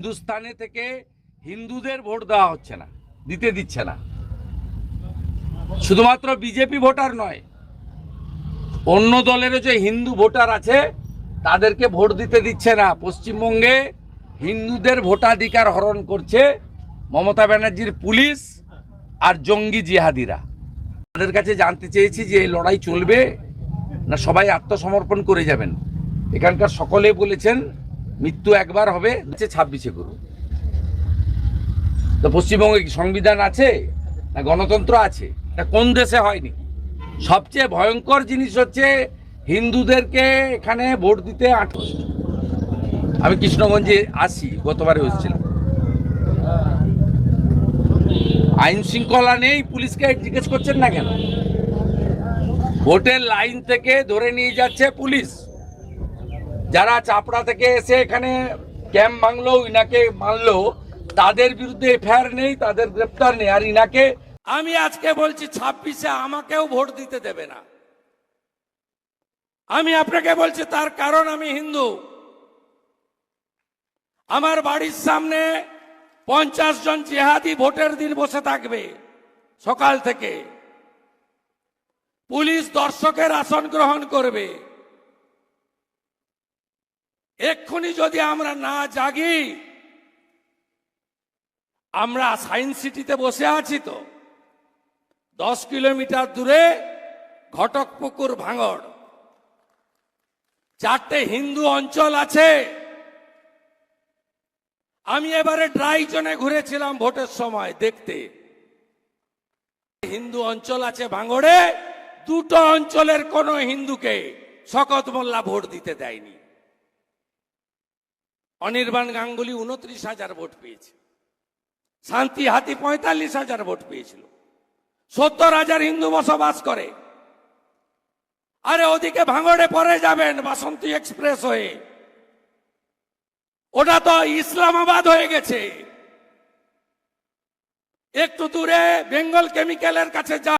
হিন্দুস্তানে থেকে হিন্দুদের ভোট দেওয়া হচ্ছে না, দিতে দিচ্ছে না। শুধুমাত্র বিজেপি ভোটার নয়, অন্য দলেরও যে হিন্দু ভোটার আছে, তাদেরকে ভোট দিতে দিচ্ছে না। পশ্চিমবঙ্গে হিন্দুদের ভোটাধিকার হরণ করছে মমতা ব্যানার্জির পুলিশ আর জঙ্গি জিহাদিরা। তাদের কাছে জানতে চেয়েছি যে এই লড়াই চলবে না সবাই আত্মসমর্পণ করে যাবেন। এখানকার সকলে বলেছেন মৃত্যু একবার হবে, হচ্ছে ছাব্বিশে করুন। তো পশ্চিমবঙ্গে কি সংবিধান আছে? না গণতন্ত্র আছে? এটা কোন দেশে হয়নি? সবচেয়ে ভয়ঙ্কর জিনিস হচ্ছে হিন্দুদেরকে এখানে ভোট দিতে আটক আমি কৃষ্ণগঞ্জে আসি, গতবারে হয়েছিলাম। আইন শৃঙ্খলা নেই, পুলিশকে জিজ্ঞেস করছেন না কেন? ভোটের লাইন থেকে ধরে নিয়ে যাচ্ছে পুলিশ। যারা চাপড়া থেকে এসে এখানে ক্যাম্প ভাঙলো, ইনাকে মানলো তাদের বিরুদ্ধে এফআইআর নেই, তাদের গ্রেপ্তার নেই, আর ইনাকে আমি আজকে বলছি, ছাব্বিশে আমাকেও ভোট দিতে দেবে না। আমি আপনাকে বলছি, তার কারণ আমি হিন্দু। আমার বাড়ির সামনে পঞ্চাশ জন জেহাদি ভোটের দিন বসে থাকবে সকাল থেকে। পুলিশ দর্শকের আসন গ্রহণ করবে। এক্ষুনি যদি আমরা না জাগি, আমরা সায়েন্স সিটিতে বসে আছি তো, দশ কিলোমিটার দূরে ঘটকপুকুর ভাঙড়। চারটে হিন্দু অঞ্চল আছে। আমি এবারে ড্রাই জোনে ঘুরেছিলাম ভোটের সময়, দেখতে। হিন্দু অঞ্চল আছে ভাঙড়ে, দুটো অঞ্চলের কোন হিন্দুকে শকত মোল্লা ভোট দিতে দেয়নি। অনির্বাণ গাঙ্গুলি উনত্রিশ হাজার ভোট পেয়েছে। শান্তি হাতি পঁয়তাল্লিশ হাজার ভোট পেয়েছিল। সত্তর হাজার হিন্দু বসবাস করে। আরে ওদিকে ভাঙড়ে পরে যাবেন বাসন্তী এক্সপ্রেস হয়ে। ওটা তো ইসলামাবাদ হয়ে গেছে। একটু দূরে বেঙ্গল কেমিক্যালের কাছে যা